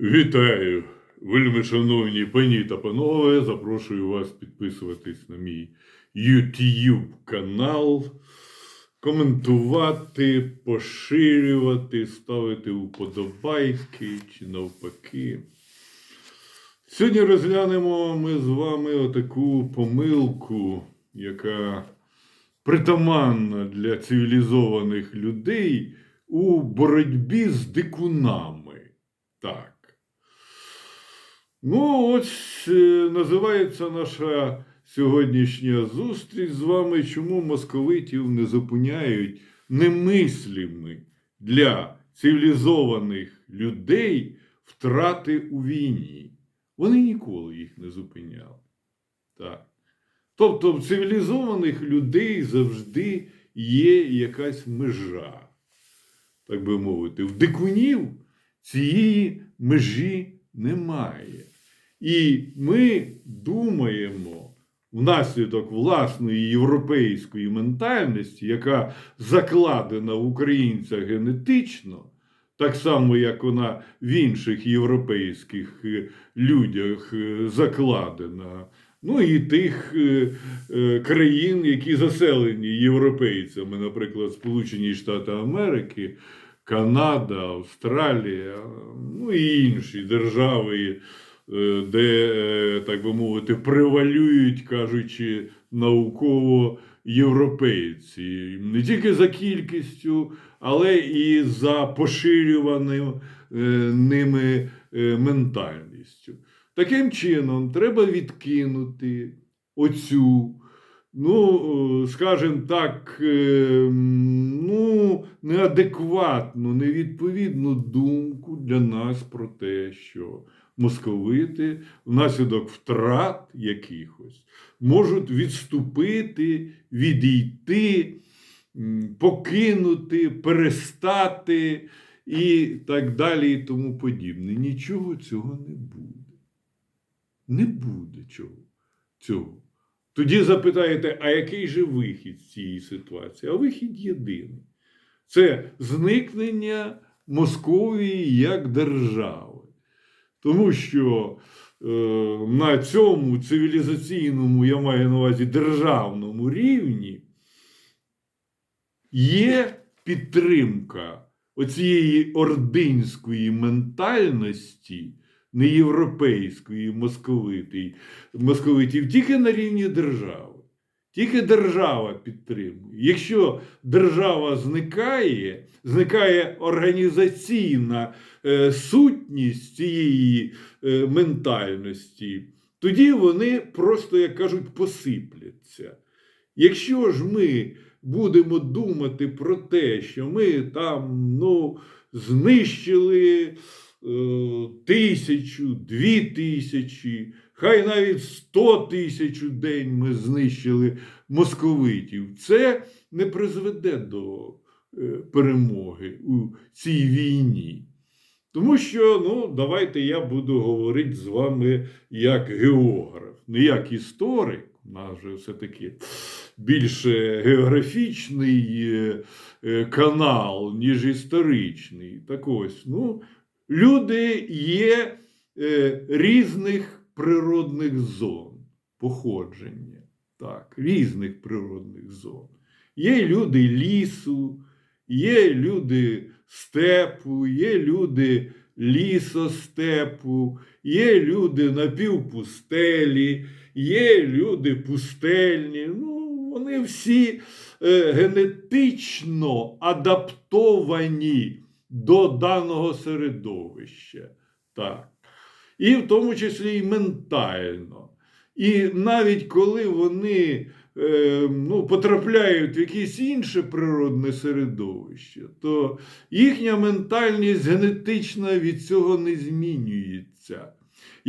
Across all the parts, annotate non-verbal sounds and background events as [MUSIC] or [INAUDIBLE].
Вітаю, вельми шановні пані та панове. Запрошую вас підписуватись на мій YouTube канал, коментувати, поширювати, ставити уподобайки чи навпаки. Сьогодні розглянемо ми з вами отаку помилку, яка притаманна для цивілізованих людей у боротьбі з дикунами. Так. Ну, ось е, називається наша сьогоднішня зустріч з вами, чому московитів не зупиняють немислими для цивілізованих людей втрати у війні. Вони ніколи їх не зупиняли. Так. Тобто в цивілізованих людей завжди є якась межа, так би мовити. В дикунів цієї межі немає. І ми думаємо внаслідок власної європейської ментальності, яка закладена в українцях генетично, так само, як вона в інших європейських е, людях е, закладена. Ну і тих е, е, країн, які заселені європейцями, наприклад, Сполучені Штати Америки, Канада, Австралія, ну і інші держави, де, е, так би мовити, превалюють, кажучи, науково європейці. Не тільки за кількістю, але і за поширюваним е, ними е, ментальністю. Таким чином, треба відкинути оцю, ну, е, скажімо так, е, ну, неадекватну, невідповідну думку для нас про те, що московити внаслідок втрат якихось можуть відступити, відійти, покинути, перестати і так далі, і тому подібне. Нічого цього не буде. Не буде чого цього. Тоді запитаєте, а який же вихід з цієї ситуації? А вихід єдиний. Це зникнення Московії як держави. Тому що е, на цьому цивілізаційному, я маю на увазі державному рівні, є підтримка оцієї ординської ментальності, не європейської московитій, московитів, тільки на рівні держави. Тільки держава підтримує. Якщо держава зникає, зникає організаційна е, сутність цієї е, ментальності, тоді вони просто, як кажуть, посипляться. Якщо ж ми будемо думати про те, що ми там ну, знищили е, тисячу, дві тисячі, хай навіть сто тисяч у день ми знищили московитів, це не призведе до е, перемоги у цій війні. Тому що, ну, давайте я буду говорити з вами як географ, не як історик, у нас же все-таки більше географічний е, е, канал, ніж історичний. Так ось, ну, люди є різних природних зон походження. Так, різних природних зон. Є люди лісу, є люди степу, є люди лісостепу, є люди напівпустелі, є люди пустельні. Ну, вони всі е, генетично адаптовані до даного середовища. Так. І в тому числі і ментально. І навіть коли вони е, ну, потрапляють в якесь інше природне середовище, то їхня ментальність генетична від цього не змінюється.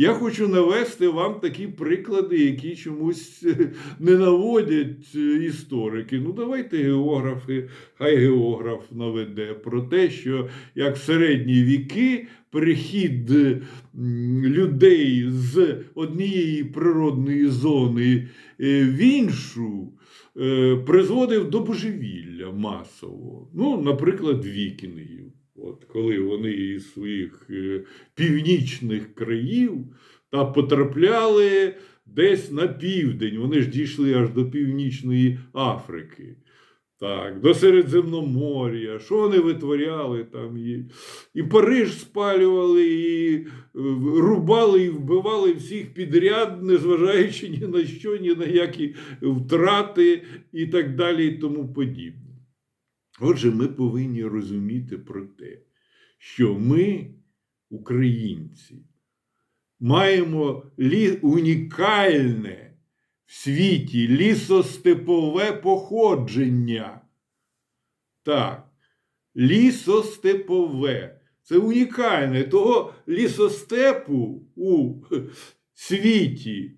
Я хочу навести вам такі приклади, які чомусь е, не наводять е, історики. Ну, давайте географи, хай географ наведе про те, що як в середні віки перехід людей з однієї природної зони е, в іншу е, призводив до божевілля масового. Ну, наприклад, вікінгів. От коли вони із своїх е, північних країв та потрапляли десь на південь, вони ж дійшли аж до Північної Африки. Так, до Середземномор'я, що вони витворяли там, і, і Париж спалювали, і е, рубали, і вбивали всіх підряд, незважаючи ні на що, ні на які втрати і так далі, і тому подібне. Отже, ми повинні розуміти про те, що ми, українці, маємо лі... унікальне в світі лісостепове походження. Так, лісостепове. Це унікальне. Того лісостепу у світі.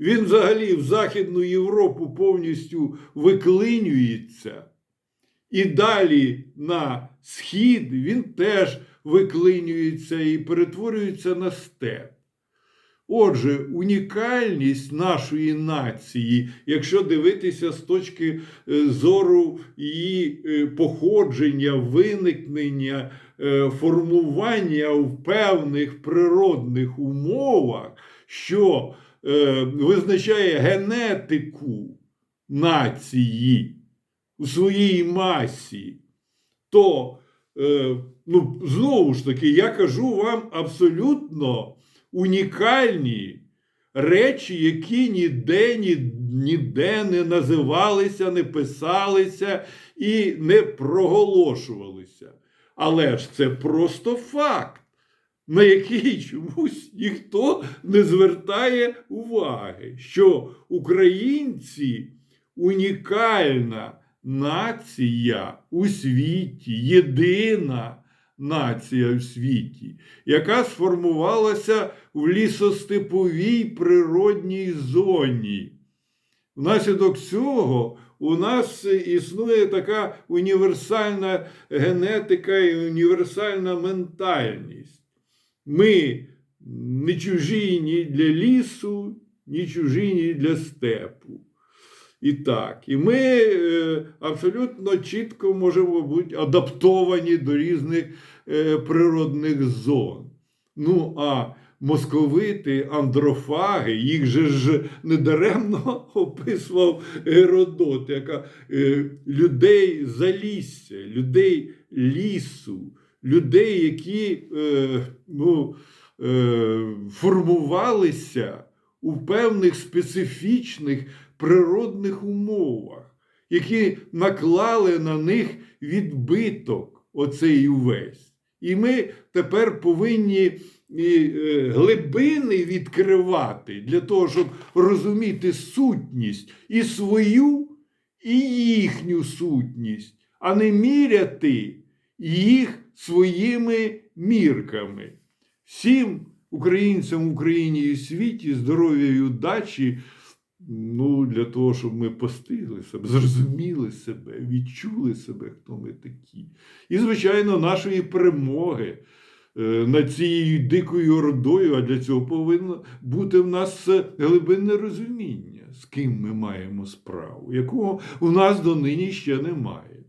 Він взагалі в Західну Європу повністю виклинюється. І далі на схід він теж виклинюється і перетворюється на степ. Отже, унікальність нашої нації, якщо дивитися з точки е, зору її е, походження, виникнення, е, формування в певних природних умовах, що визначає генетику нації у своїй масі, то е, ну, знову ж таки, я кажу вам абсолютно унікальні речі, які ніде, ні, ніде не називалися, не писалися і не проголошувалися. Але ж це просто факт, на який чомусь ніхто не звертає уваги, що українці унікальна нація у світі, єдина нація в світі, яка сформувалася в лісостеповій природній зоні. Внаслідок цього у нас існує така універсальна генетика і універсальна ментальність. Ми не чужі ні для лісу, ні чужі ні для степу. І так, і ми е, абсолютно чітко можемо бути адаптовані до різних е, природних зон. Ну, а московити, андрофаги, їх же ж недаремно [LAUGHS] описував Геродот, яка е, людей залісся, людей лісу, людей, які ну, формувалися у певних специфічних природних умовах, які наклали на них відбиток оцей увесь. І ми тепер повинні і, е, глибини відкривати для того, щоб розуміти сутність і свою, і їхню сутність, а не міряти їх своїми мірками. Всім українцям в Україні і світі здоров'я і удачі. Ну, для того, щоб ми постигли себе, зрозуміли себе, відчули себе, хто ми такі. І, звичайно, нашої перемоги е, над цією дикою ордою, а для цього повинно бути в нас глибинне розуміння, з ким ми маємо справу, якого у нас донині ще немає.